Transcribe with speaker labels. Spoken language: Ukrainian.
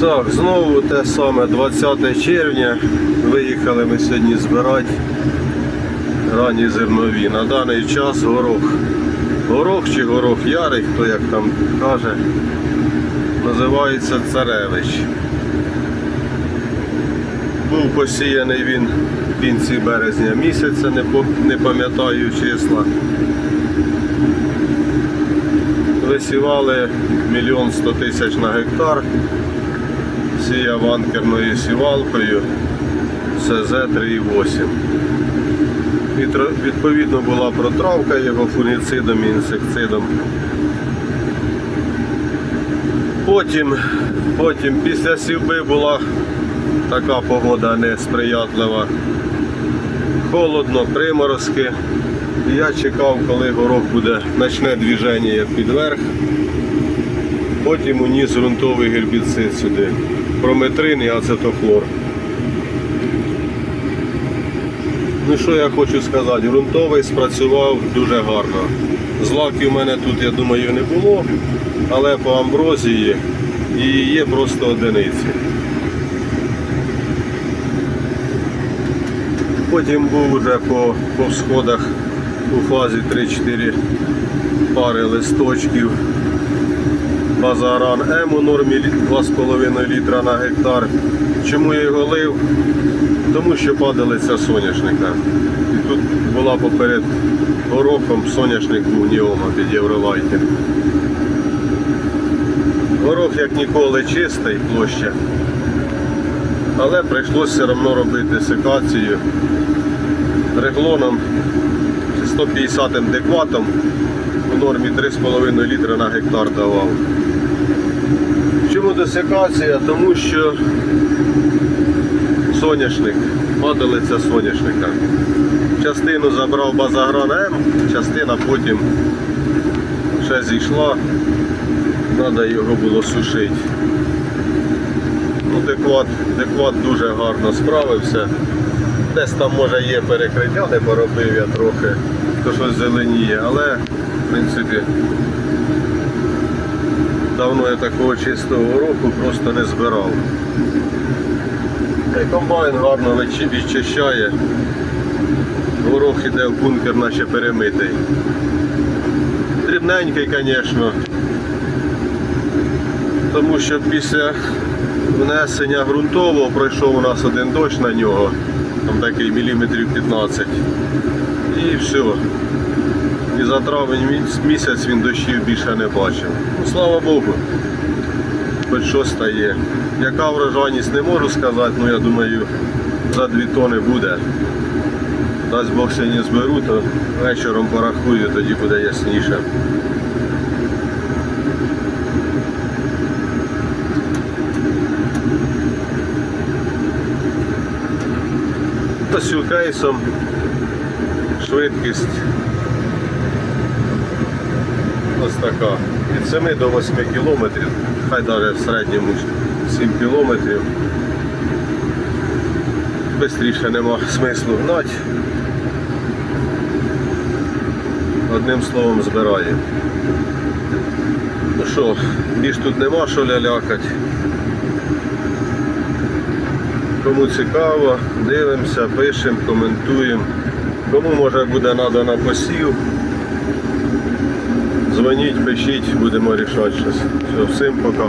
Speaker 1: Так, знову те саме 20 червня. Виїхали ми сьогодні збирати ранні зернові. На даний час горох. Горох чи горох ярий, хто як там каже, називається царевич. Був посіяний він в кінці березня місяця, не, пам'ятаю числа. Висівали мільйон сто тисяч на гектар. Сіяв анкерною сівалкою СЗ 3,8. Відповідно була протравка його фунгіцидом і інсектицидом. Потім, потім після сівби була така погода несприятлива. Холодно, приморозки. Я чекав, коли горох буде почне движення підверх. Потім уніс ґрунтовий гербіцид сюди. Прометрин і ацетофлор. Ну що я хочу сказати, ґрунтовий спрацював дуже гарно. Злаків у мене тут, я думаю, не було, але по амброзії і є просто одиниці. Потім був уже по, по всходах у фазі 3-4 пари листочків. Базаран М у нормі 2,5 літра на гектар. Чому я його лив? Тому що падалиця соняшника. І тут була поперед горохом соняшник був Ніома під Євролайті. Горох як ніколи чистий площа. Але прийшлося все одно робити секацію реглоном 150 декватом у нормі 3,5 літра на гектар давав. Чому десикація? Тому що соняшник, падалиця соняшника. Частину забрав базагран М, частина потім ще зійшла, треба його було сушити. Ну, декват, декват дуже гарно справився. Десь там може є перекриття, не поробив я трохи, то щось зеленіє, але в принципі давно я такого чистого року просто не збирав. Й комбайн гарно відчищає. Горох іде в бункер, наче перемитий. Дрібненький, звісно. Тому що після внесення ґрунтового пройшов у нас один дощ на нього, там такий міліметрів 15. І все. І за травень місяць він дощів більше не бачив. Ну, слава Богу, хоч щось стає. Яка врожайність не можу сказати, ну я думаю, за 2 тони буде. Дасть Бог сьогодні зберу, то вечором порахую, тоді буде ясніше. Та сюркейсом швидкість ось така. Від 7 до 8 кілометрів, хай навіть в середньому 7 кілометрів. Бистріше нема смислу гнати. Одним словом збирає. Ну що, більш тут нема що лялякать. Кому цікаво, дивимося, пишемо, коментуємо. Кому може буде треба посів. Дзвоніть, пишіть, будемо рішати щось. Все, всім пока.